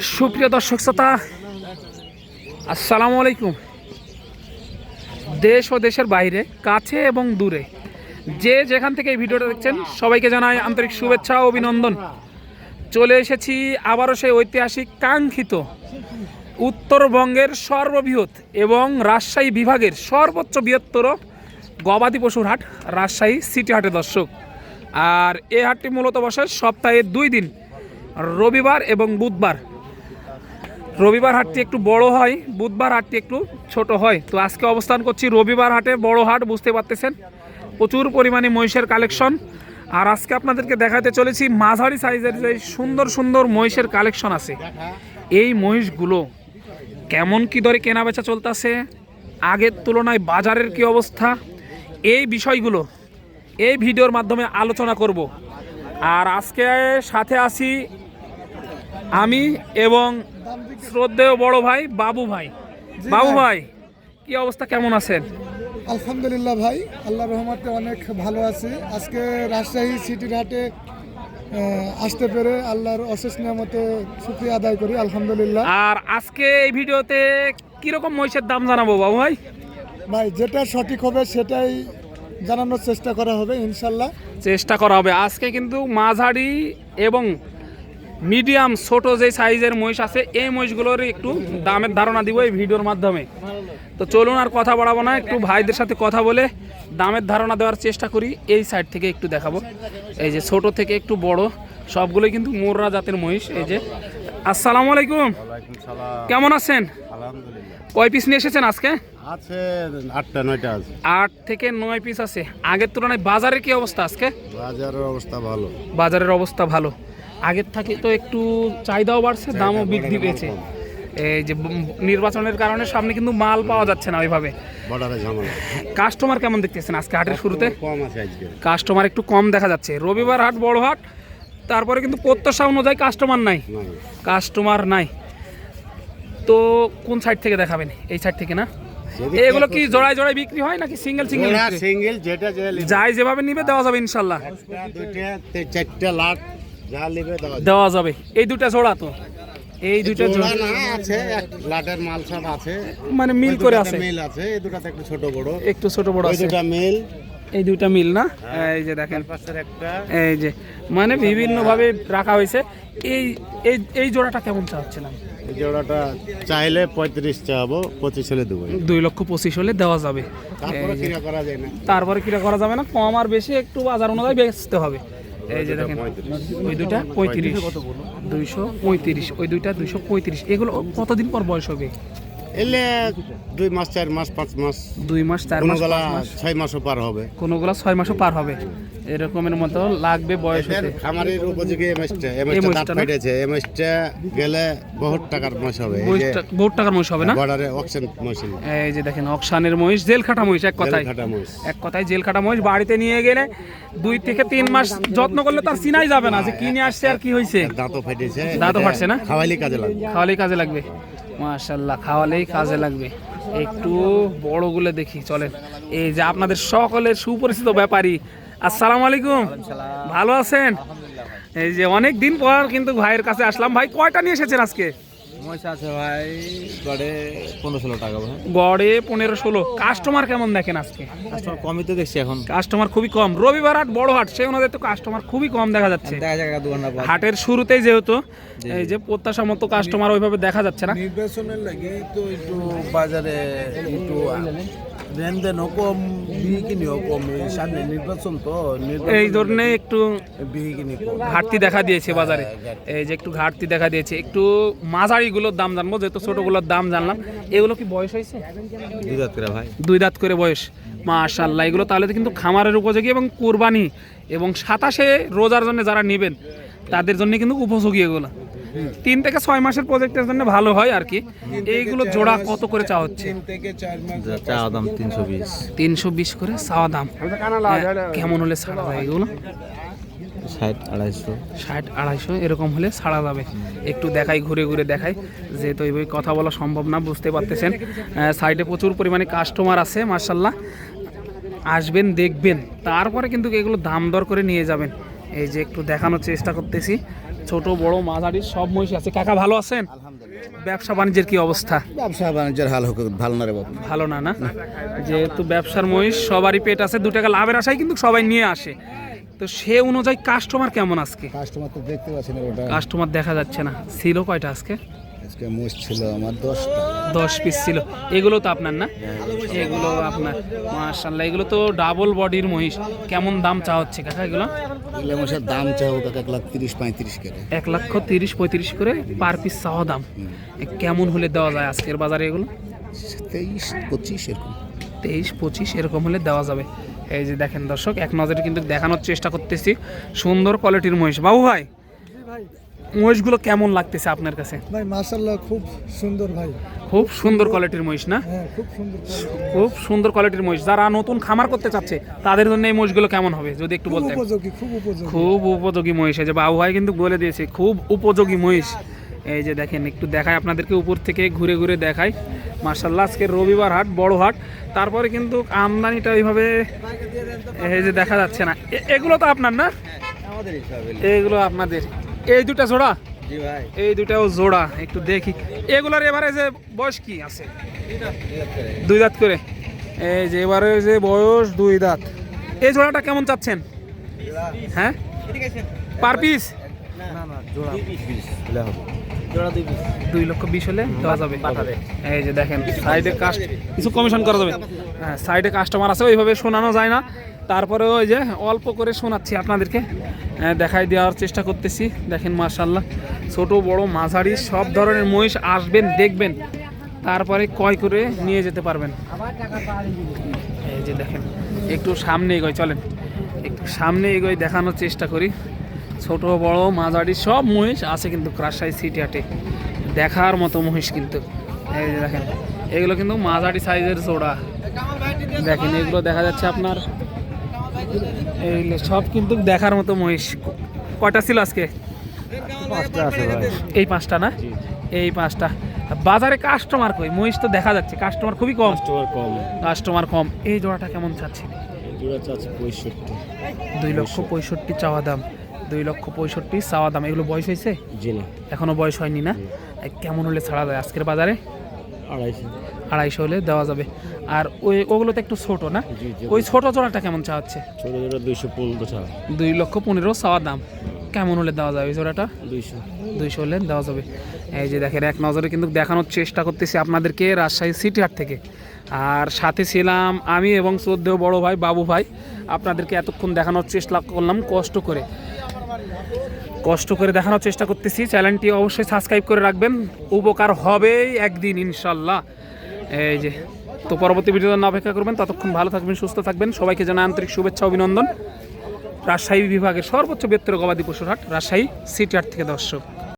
সুপ্রিয় দর্শক শ্রোতা, আসসালামু আলাইকুম। দেশ ও দেশের বাইরে, কাছে এবং দূরে, যে যেখান থেকে এই ভিডিওটা দেখছেন, সবাইকে জানাই আন্তরিক শুভেচ্ছা ও অভিনন্দন। চলে এসেছি আবারও সেই ঐতিহাসিক, কাঙ্ক্ষিত উত্তরবঙ্গের সর্ববৃহৎ এবং রাজশাহী বিভাগের সর্বোচ্চ বৃহত্তর গবাদি পশুর হাট, রাজশাহী সিটি হাটে দর্শক। আর এই হাটটি মূলত বসে সপ্তাহে দুই দিন, রবিবার এবং বুধবার। রবিবার হাটটি একটু বড় হয়, বুধবার হাটটি একটু ছোট হয়। তো আজকে অবস্থান করছি রবিবার হাটে বড় হাট, বুঝতে পারতেছেন? প্রচুর পরিমাণে মহিষের কালেকশন। আর আজকে আপনাদেরকে দেখাতে চলেছি মাঝারি সাইজের যে সুন্দর সুন্দর মহিষের কালেকশন আছে। এই মহিষগুলো কেমন কি দরে কেনা বেচা চলতেছে, আগের তুলনায় বাজারের কি অবস্থা, এই বিষয়গুলো এই ভিডিওর মাধ্যমে আলোচনা করব। আর আজকে সাথে আছি আমি এবং শ্রদ্ধেয় বড় ভাই বাবু ভাই। বাবু ভাই। কি অবস্থা কেমন আছেন? আলহামদুলিল্লাহ ভাই আল্লাহ রহমতে অনেক ভালো আছি। আজকে রাজশাহী সিটির হাটে আসতে পেরে আল্লাহর অশেষ নিয়ামতে শুক্রিয়া আদায় করি আলহামদুলিল্লাহ। আর আজকে এই ভিডিওতে কীরকম মহিষের দাম জানাব বাবু ভাই? ভাই যেটা সঠিক হবে সেটাই জানানোর চেষ্টা করা হবে ইনশাল্লাহ। চেষ্টা করা হবে। আজকে কিন্তু মাঝারি এবং মিডিয়াম ছোট যে সাইজের মহিষ আছে এই মহিষগুলোর একটু দামের ধারণা দিব এই ভিডিওর মাধ্যমে। তো চলুন আর কথা বাড়াবো না একটু ভাইদের সাথে কথা বলে দামের ধারণা দেওয়ার চেষ্টা করি এই সাইড থেকে একটু দেখাবো। এই যে ছোট থেকে একটু বড় সবগুলোই কিন্তু মোররা জাতের মহিষ এই যে। আসসালামু আলাইকুম। কেমন আছেন? কয় পিস নিয়ে এসেছেন আজকে? আছে আটটা নয়টা আছে। আট থেকে নয় পিস আছে। আগের তুলনায় বাজারের কি অবস্থা আজকে? বাজারের অবস্থা ভালো। বাজারের অবস্থা ভালো। আগের থেকে তো একটু চাহিদাও বাড়ছে দামও বৃদ্ধি পেয়েছে। এই যে নির্বাচনের কারণে সামনে কিন্তু মাল পাওয়া যাচ্ছে না ওইভাবে। কাস্টমার কেমন দেখতেছেন আজকে হাটের শুরুতে? কাস্টমার একটু কম দেখা যাচ্ছে। রবিবার হাট বড় হাট তারপরে কিন্তু প্রত্যাশা অনুযায়ী কাস্টমার নাই। কাস্টমার নাই। তো কোন সাইড থেকে দেখাবেন? এই সাইড থেকে না? এগুলো কি জোড়ায় জোড়ায় বিক্রি হয় নাকি সিঙ্গেল সিঙ্গেল সিঙ্গেল যেটা যাই যেভাবে নিবে দেওয়া যাবে ইনশাল্লাহ। চারটা লাট যা দেওয়া যাবে। এই দুটা জোড়া তো? এই দুইটা জোড়া না আছে লাটের মাল সব আছে। মানে মিল করে আছে? মিল আছে এই দুটাতে একটু ছোট বড়। একটু ছোট বড় আছে। দুটা মিল। এই দুইটা মিল না? এই যে দেখেন। পাশের একটা। এই যে মানে বিভিন্ন ভাবে রাখা হয়েছে। এই এই এই জোড়াটা কেমন চাচ্ছিলাম এই জোড়াটা চাইলে পঁয়ত্রিশ চাবো পঁচিশ হলে দেবো। দুই লক্ষ পঁচিশ হলে দেওয়া যাবে। তারপরে কিনা করা যায় না। তারপরে কিরা করা যাবে না। কম আর বেশি একটু বাজার অনুযায়ী বেচতে হবে। এই যে দেখেন ওই দুইটা পঁয়ত্রিশ। দুইশো পঁয়ত্রিশ ওই দুইটা দুইশো পঁয়ত্রিশ। এগুলো কতদিন পর বয়স হবে? এলে দুই মাস চার মাস পাঁচ মাস। দুই মাস চার মাস কোনোগুলা ছয় মাসও পার হবে। কোনোগুলো ছয় মাসও পার হবে। এরকমের মতো লাগবে বয়স হতে। খামারের উপযোগী এমএসটা এমএসটা দাঁত না? এমএসটা গেলে বহুত টাকার মহিষ হবে। বহুত টাকার মহিষ হবে না? বর্ডারে অকশন মহিষ এই যে দেখেন অকশানের মহিষ জেল খাটা মহিষ এক কথায়। খাটা মহিষ। এক কথায় জেল খাটা মহিষ বাড়িতে নিয়ে গেলে দুই থেকে তিন মাস যত্ন করলে তার চিনাই যাবে না যে কিনে আসছে আর কি হয়েছে দাঁতও ফাইটেছে দাঁতও ফাটছে না? খাওয়াইলে কাজে লাগবে। খাওয়ালেই কাজে লাগবে। মাশাল্লাহ খাওয়ালেই কাজে লাগবে। একটু বড়গুলো দেখি চলেন। এই যে আপনাদের সকলের সুপরিচিত ব্যাপারী আসসালামু আলাইকুম। ভালো আছেন? এই যে অনেক দিন পর কিন্তু ভাইয়ের কাছে আসলাম। ভাই কয়টা নিয়ে এসেছেন আজকে? গড়ে পনেরো ষোলো কাস্টমার কেমন দেখেন আজকে? কাস্টমার কমই তো দেখছি এখন। কাস্টমার খুবই কম। রবিবার হাট বড় হাট সেই অনুযায়ী তো কাস্টমার খুবই কম দেখা যাচ্ছে। হাটের শুরুতেই যেহেতু এই যে প্রত্যাশা মতো কাস্টমার ওইভাবে দেখা যাচ্ছে না। নির্বাচনের লাগে তো একটু বাজারে একটু লেনদেনও কম বিকিনিও কম সামনে নির্বাচন তো এই ধরনে একটু কম ঘাটতি দেখা দিয়েছে বাজারে। এই যে একটু ঘাটতি দেখা দিয়েছে। একটু মাঝারিগুলোর দাম জানব যেহেতু ছোটগুলোর দাম জানলাম। এগুলো কি বয়স হয়েছে? দুই দাঁত করে ভাই। দুই দাঁত করে বয়স। মাশাল্লাহ এগুলো তাহলে তো কিন্তু খামারের উপযোগী এবং কুরবানি এবং সাতাশে রোজার জন্য যারা নেবেন তাদের জন্য কিন্তু উপযোগী এগুলো। তিন থেকে ছয় মাসের প্রজেক্টের জন্য ভালো হয় আর কি। এইগুলো জোড়া কত করে চাওয়া হচ্ছে? চা দাম তিনশো বিশ। তিনশো বিশ করে চাওয়া দাম। হ্যাঁ, কেমন হলে ছাড়া যায় এগুলো? ষাট আড়াইশো। ষাট আড়াইশো এরকম হলে ছাড়া যাবে। একটু দেখাই ঘুরে ঘুরে দেখাই। যেহেতু এইভাবে কথা বলা সম্ভব না বুঝতে পারতেছেন। সাইডে প্রচুর পরিমাণে কাস্টমার আছে মার্শাল্লাহ আসবেন দেখবেন। তারপরে কিন্তু এগুলো দাম দর করে নিয়ে যাবেন। এই যে একটু দেখানোর চেষ্টা করতেছি। ছোট বড় মাঝারি সব মহিষ আছে। কাকা ভালো আছেন? ব্যবসা বাণিজ্যের কি অবস্থা? ব্যবসা বাণিজ্যের হাল হোক ভালো না রে বাবু ভালো না না? যেহেতু ব্যবসার মহিষ সবারই পেট আছে দু টাকা লাভের আশায় কিন্তু সবাই নিয়ে আসে। তো সে অনুযায়ী কাস্টমার কেমন আজকে? কাস্টমার তো দেখতে পাচ্ছি না ওটা। কাস্টমার দেখা যাচ্ছে না। ছিল কয়টা আজকে? আজকে মহিষ ছিল আমার দশটা। দশ পিস ছিল। এগুলো তো আপনার না? এগুলো আপনার মার্শাল্লাহ এগুলো তো ডাবল বডির মহিষ। কেমন দাম চা হচ্ছে কাকা এগুলো? এগুলো মোষের দাম চাও কাকা এক লাখ তিরিশ পঁয়ত্রিশ করে। এক লক্ষ তিরিশ পঁয়ত্রিশ করে পার পিস চাওয়া দাম। কেমন হলে দেওয়া যায় আজকের বাজারে এগুলো? তেইশ পঁচিশ এরকম। তেইশ পঁচিশ এরকম হলে দেওয়া যাবে। এই যে দেখেন দর্শক এক নজরে কিন্তু দেখানোর চেষ্টা করতেছি। সুন্দর কোয়ালিটির মহিষ। বাবু ভাই মহিষগুলো কেমন লাগতেছে আপনার কাছে? ভাই খুব সুন্দর ভাই। খুব সুন্দর কোয়ালিটির মহিষ না? হ্যাঁ খুব সুন্দর খুব সুন্দর কোয়ালিটির মহিষ। যারা নতুন খামার করতে চাচ্ছে তাদের জন্য এই মহিষগুলো কেমন হবে? যদি একটু খুব বলতেন। উপযোগী খুব উপযোগী। খুব উপযোগী মহিষ। এই যে বাবু ভাই কিন্তু বলে দিয়েছে খুব উপযোগী মহিষ। এই যে দেখেন একটু দেখায় আপনাদেরকে উপর থেকে ঘুরে ঘুরে দেখায় মার্শাল্লাহ আজকে রবিবার হাট বড় হাট। তারপরে কিন্তু আমদানিটা এইভাবে এই যে দেখা যাচ্ছে না। এ- এগুলো তো আপনার না? এইগুলো আপনাদের। এই দুটা জোড়া? জি ভাই। এই দুটাও জোড়া একটু দেখি। এগুলোর যে বয়স কি আছে? দুই দাঁত করে। এই যে এবারে যে বয়স দুই দাঁত। এই জোড়াটা কেমন চাচ্ছেন? হ্যাঁ? Per piece? দুই লক্ষ বিশ হলে দেওয়া যাবে। এই যে দেখেন সাইডে কাস্ট কিছু কমিশন করা যাবে। হ্যাঁ সাইডে কাস্টমার আছে ওইভাবে শোনানো যায় না। তারপরে ওই যে অল্প করে শোনাচ্ছি আপনাদেরকে। দেখাই দেওয়ার চেষ্টা করতেছি। দেখেন মার্শাল্লাহ ছোট, বড়, মাঝারি, সব ধরনের মহিষ আসবেন, দেখবেন। তারপরে ক্রয় করে নিয়ে যেতে পারবেন। এই যে দেখেন, একটু সামনে এগোয়, চলেন। একটু সামনে এগোয় দেখানোর চেষ্টা করি। ছোট, বড়, মাঝারি সব মহিষ আছে কিন্তু রাজশাহী সিটি হাটে। দেখার মতো মহিষ কিন্তু। এই যে দেখেন, এগুলো কিন্তু মাঝারি সাইজের জোড়া। দেখেন, এগুলো দেখা যাচ্ছে আপনার এইগুলো সব কিন্তু দেখার মতো মহিষ। কয়টা ছিল আজকে? এই পাঁচটা না? এই পাঁচটা। বাজারে কাস্টমার কই? মহিষ তো দেখা যাচ্ছে কাস্টমার খুবই কম। কাস্টমার কম। কাস্টমার কম। এই জোড়াটা কেমন চাচ্ছি দুটা চাচ্ছে পঁয়ষট্টি। দুই লক্ষ পঁয়ষট্টি। চাওয়া দাম। দুই লক্ষ পঁয়ষট্টি চাওয়া দাম। এগুলো বয়স হয়েছে? জি না। এখনও বয়স হয়নি না? কেমন হলে ছাড়া যায়? আজকের বাজারে? আড়াইশো। আড়াইশো হলে দেওয়া যাবে। আর ওই ওগুলো তো একটু ছোট না। ওই ছোট জোড়াটা কেমন চাওয়া হচ্ছে? ছোটো ছোটো দুইশো পনেরো টাকা দুই লক্ষ পনেরো চাওয়া দাম। কেমন হলে দেওয়া যাবে ওই জোড়াটা? দুইশো। দুইশো হলে দেওয়া যাবে। এই যে দেখেন এক নজরে কিন্তু দেখানোর চেষ্টা করতেছি আপনাদেরকে রাজশাহী সিটি হাট থেকে। আর সাথে ছিলাম আমি এবং শ্রদ্ধেয় বড় ভাই বাবু ভাই। আপনাদেরকে এতক্ষণ দেখানোর চেষ্টা করলাম কষ্ট করে। কষ্ট করে দেখানোর চেষ্টা করতেছি। চ্যানেলটি অবশ্যই সাবস্ক্রাইব করে রাখবেন। উপকার হবেই একদিন ইনশাল্লাহ। এই যে তো পরবর্তী ভিডিও জন্য অপেক্ষা করবেন। ততক্ষণ ভালো থাকবেন, সুস্থ থাকবেন। সবাইকে জানা আন্তরিক শুভেচ্ছা, অভিনন্দন। রাজশাহী বিভাগের সর্বোচ্চ বৃহত্তর গবাদি পশুর হাট, রাজশাহী সিটি হাট থেকে দর্শক